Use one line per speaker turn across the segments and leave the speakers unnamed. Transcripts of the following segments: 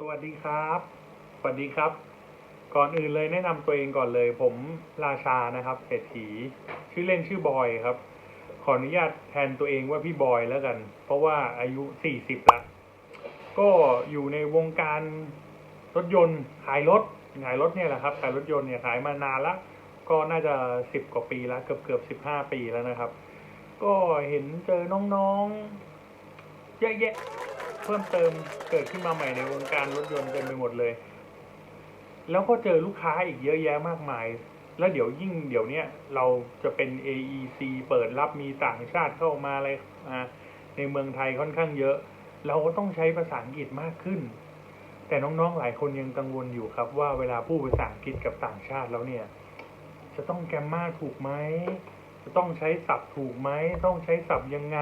สวัสดีครับ สวัสดีครับ ก่อนอื่นเลยแนะนำตัวเองก่อนเลย ผมราชานะครับเศรษฐีชื่อเล่นชื่อบอยครับ ขออนุญาตแทนตัวเองว่าพี่บอยแล้วกัน เพราะว่าอายุสี่สิบละก็อยู่ในวงการรถยนต์ขายรถขายรถเนี่ยแหละครับขายรถยนต์เนี่ยขายมานานละก็น่าจะสิบกว่าปีล้วเกือบเกือบสิบห้าปีแล้วนะครับ ก็เห็นเจอน้องๆเยอะแยะ เพิ่มเติมเกิดขึ้นมาใหม่ในวงการรถยนต์เต็มไปหมดเลย แล้วก็เจอลูกค้าอีกเยอะแยะมากมาย แล้วเดี๋ยวยิ่งเดี๋ยวเนี้ยเราจะเป็น AEC เปิดรับมีต่างชาติเข้ามาอะไรมาในเมืองไทยค่อนข้างเยอะ เราก็ต้องใช้ภาษาอังกฤษมากขึ้น แต่น้องๆหลายคนยังกังวลอยู่ครับว่าเวลาพูดภาษาอังกฤษกับต่างชาติแล้วเนี่ย จะต้องแกรมมาถูกไหมจะต้องใช้ศัพท์ถูกไหมต้องใช้ศัพท์ยังไง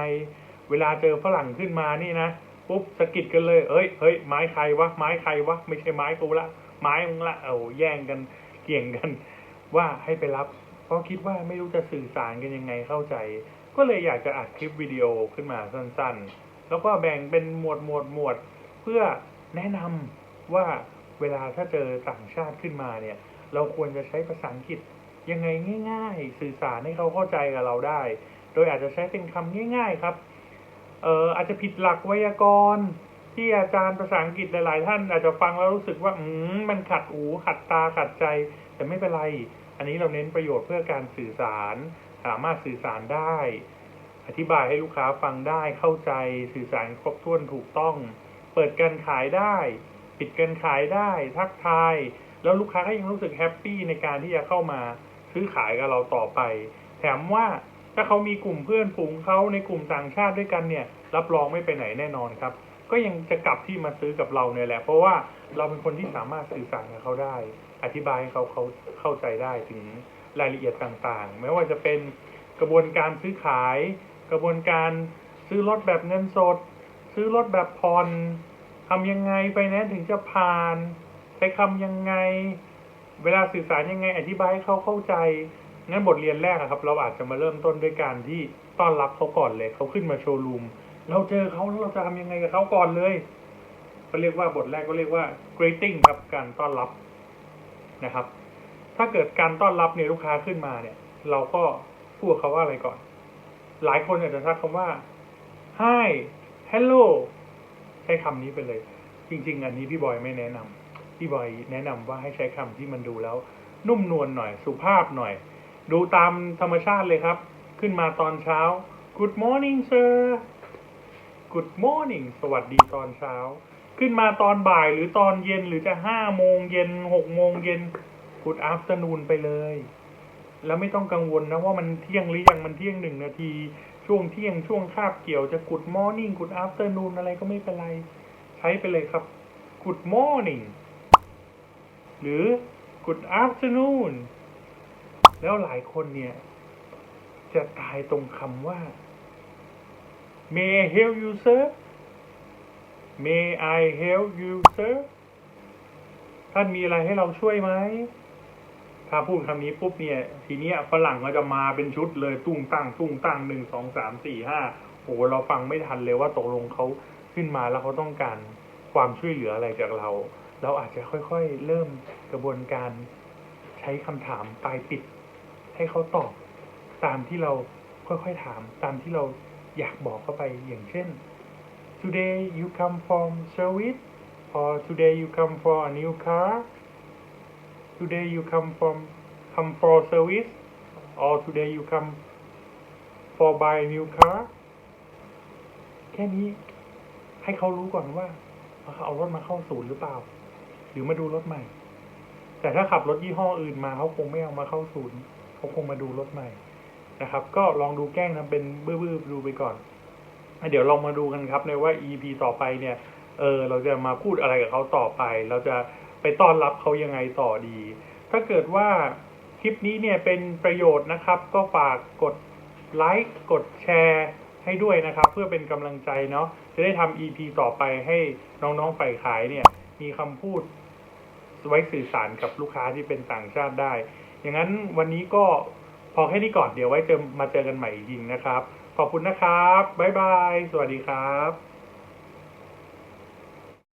เวลาเจอฝรั่งขึ้นมานี่นะ ปุ๊บสะกิดกันเลย เอ้ยเฮ้ยไม้ใครวะไม้ใครวะไม่ใช่ไม้กูละ ไม้มึงละเอาแย่งกันเกี่ยงกัน ว่าให้ไปรับ เพราะคิดว่าไม่รู้จะสื่อสารกันยังไงเข้าใจ ก็เลยอยากจะอัดคลิปวิดีโอขึ้นมาสั้นๆ แล้วก็แบ่งเป็นหมวดหมวดหมวดเพื่อแนะนำว่าเวลาถ้าเจอต่างชาติขึ้นมาเนี่ย เราควรจะใช้ภาษาอังกฤษยังไงง่าย ๆ สื่อสารให้เขาเข้าใจกับเราได้ โดยอาจจะใช้เป็นคำง่าย ๆ ครับ เอออาจจะผิดหลักไวยากรณ์ที่อาจารย์ภาษาอังกฤษหลาย ๆ ท่าน อาจจะฟังแล้วรู้สึกว่าอืมมันขัดหูขัดตาขัดใจ แต่ไม่เป็นไร อันนี้เราเน้นประโยชน์เพื่อการสื่อสาร สามารถสื่อสารได้ อธิบายให้ลูกค้าฟังได้เข้าใจสื่อสารครบถ้วนถูกต้อง เปิดการขายได้ ปิดการขายได้ ทักทาย แล้วลูกค้าก็ยังรู้สึกแฮปปี้ในการที่จะเข้ามาซื้อขายกับเราต่อไป แถมว่า ถ้าเขามีกลุ่มเพื่อนฝูงเขาในกลุ่มต่างชาติด้วยกันเนี่ย รับรองไม่ไปไหนแน่นอนครับ ก็ยังจะกลับที่มาซื้อกับเราเนี่ยแหละ เพราะว่าเราเป็นคนที่สามารถสื่อสารกับเขาได้ อธิบายให้เขาเขาเข้าใจได้ถึงรายละเอียดต่างๆ ไม่ว่าจะเป็นกระบวนการซื้อขาย กระบวนการซื้อรถแบบเงินสด ซื้อรถแบบผ่อนทำยังไงไฟแนนถึงจะผ่าน ใช้คำยังไง เวลาสื่อสารยังไง อธิบายให้เขาเข้าใจ งั้นบทเรียนแรกอะครับ เราอาจจะมาเริ่มต้นด้วยการที่ต้อนรับเขาก่อนเลยเขาขึ้นมาโชว์รูมเราเจอเขาแล้วเราจะทำยังไงกับเขาก่อนเลยเขาเรียกว่าบทแรกก็เรียกว่า greeting ครับการต้อนรับนะครับ ถ้าเกิดการต้อนรับเนี่ยลูกค้าขึ้นมาเนี่ย เราก็พูดเขาว่าอะไรก่อน หลายคนอาจจะทักคำว่า hi hello ใช้คำนี้ไปเลย จริง ๆ อันนี้พี่บอยไม่แนะนำพี่บอยแนะนำว่าให้ใช้คำที่มันดูแล้ว นุ่มนวลหน่อยสุภาพหน่อย ดูตามธรรมชาติเลยครับ ขึ้นมาตอนเช้า Good morning sir Good morning สวัสดีตอนเช้า ขึ้นมาตอนบ่ายหรือตอนเย็นหรือจะห้าโมงเย็นหกโมงเย็น Good afternoon ไปเลย แล้วไม่ต้องกังวลนะว่ามันเที่ยงหรือยังมันเที่ยงหนึ่งนาทีช่วงเที่ยงช่วงคาบเกี่ยวจะ Good morning Good afternoon อะไรก็ไม่เป็นไร ใช้ไปเลยครับ Good morning หรือ Good afternoon แล้วหลายคนเนี่ย จะตายตรงคำว่า May I help you sir May I help you sir ท่านมีอะไรให้เราช่วยไหม ถ้าพูดคำนี้ปุ๊บเนี่ย ทีเนี้ยฝรั่งก็จะมาเป็นชุดเลยตุ้งตั้งตุ้งตั้งหนึ่งสองสามสี่ห้าโอ้โหเราฟังไม่ทันเลยว่าตกลงเขาขึ้นมาแล้วเขาต้องการความช่วยเหลืออะไรจากเรา เราอาจจะค่อยๆ เริ่มกระบวนการใช้คำถามปลายปิด ให้เขาตอบตามที่เราค่อยๆถามตามที่เราอยากบอกเข้าไปอย่างเช่น today you come from service or today you come for a new car today you come from come for service or today you come for buy a new car แค่นี้ให้เขารู้ก่อนว่าเขาเอารถมาเข้าศูนย์หรือเปล่า หรือมาดูรถใหม่ แต่ถ้าขับรถยี่ห้ออื่นมาเขาคงไม่เอามาเข้าศูนย์ เขาคงมาดูรถใหม่นะครับ ก็ลองดูแกล้งทำเป็นบื้อๆดูไปก่อนเดี๋ยวลองมาดูกันครับในว่า EP ต่อไปเนี่ย เออเราจะมาพูดอะไรกับเขาต่อไป เราจะไปต้อนรับเขายังไงต่อดี ถ้าเกิดว่าคลิปนี้เนี่ยเป็นประโยชน์นะครับ ก็ฝากกดไลค์กดแชร์ให้ด้วยนะครับ เพื่อเป็นกำลังใจเนาะจะได้ทำ EP ต่อไปให้น้องๆฝ่ายขายเนี่ย มีคำพูดไว้สื่อสารกับลูกค้าที่เป็นต่างชาติได้ อย่างนั้นวันนี้ก็พอแค่นี้ก่อนเดี๋ยวไว้เจอมาเจอกันใหม่อีกทีนะครับ ขอบคุณนะครับ บ๊ายบาย สวัสดีครับ